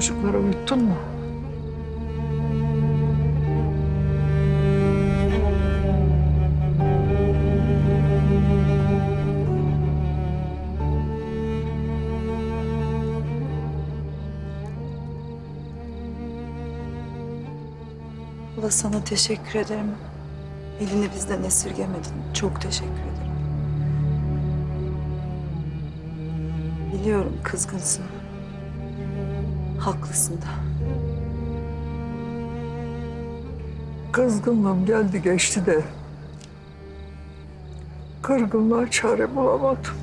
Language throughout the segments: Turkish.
çocukları uyuttun mu? Hala sana teşekkür ederim. Elini bizden esirgemedin. Çok teşekkür ederim. Biliyorum kızgınsın. Haklısın da. Kızgınlığım geldi geçti de kırgınlığa çare bulamadım.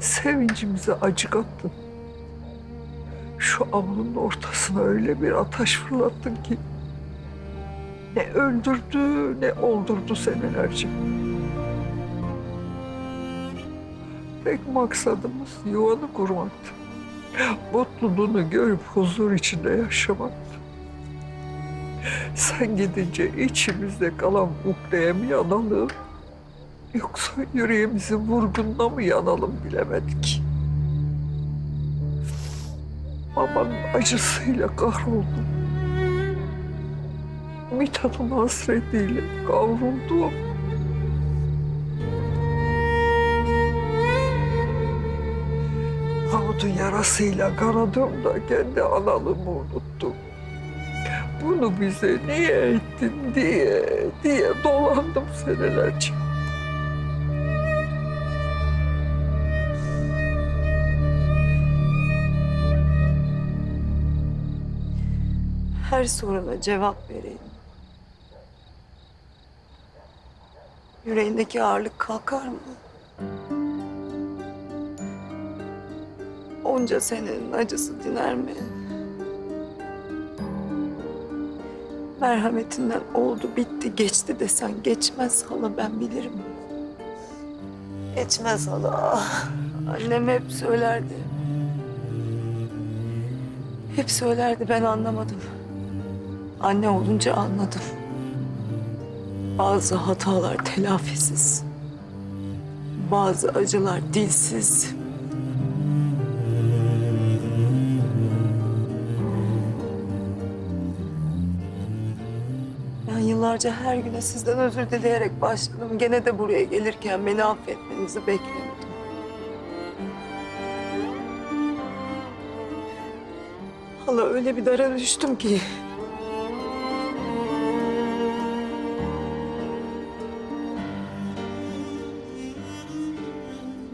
Sevincimize acı kattın. Şu avlunun ortasına öyle bir ateş fırlattın ki ne öldürdü ne oldurdu senelerce. Tek maksadımız yuvanı kurmaktı. Mutluluğunu görüp huzur içinde yaşamaktı. Sen gidince içimizde kalan ukdeye mi yanalım? Yoksa yüreğimizin vurgununa mı yanalım bilemedik. Babanın acısıyla kahroldum. Mithat'ın hasretiyle kavruldum. Havudun yarasıyla kanadığımda kendi analığımı unuttum. Bunu bize niye ettin diye, diye dolandım senelerce. Her soruna cevap vereyim. Yüreğindeki ağırlık kalkar mı? Onca senenin acısı diner mi? Merhametinden oldu, bitti, geçti desen geçmez hala ben bilirim. Geçmez hala. Annem hep söylerdi. Hep söylerdi ben anlamadım. Anne olunca anladım. Bazı hatalar telafisiz. Bazı acılar dilsiz. Ben yıllarca her güne sizden özür dileyerek başladım. Gene de buraya gelirken beni affetmenizi beklemedim. Hala öyle bir dara düştüm ki.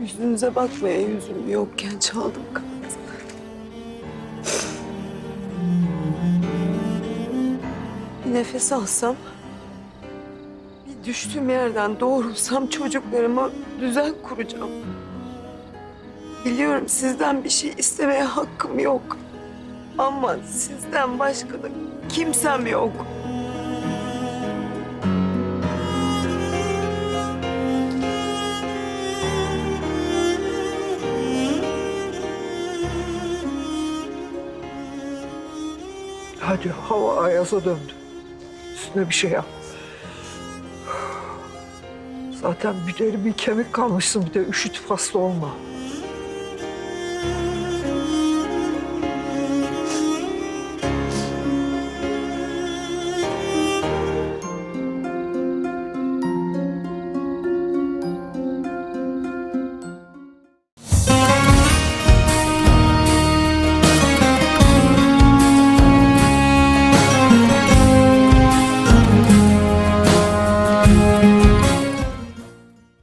Yüzünüze bakmaya yüzüm yokken çaldım kapınızı. Nefes alsam, bir düştüğüm yerden doğrulsam çocuklarıma düzen kuracağım. Biliyorum sizden bir şey istemeye hakkım yok. Ama sizden başka da kimsem yok. Hadi hava ayaza döndü. Üstüne bir şey yap. Zaten bir deri bir kemik kalmışsın bir de üşütüp hasta olma.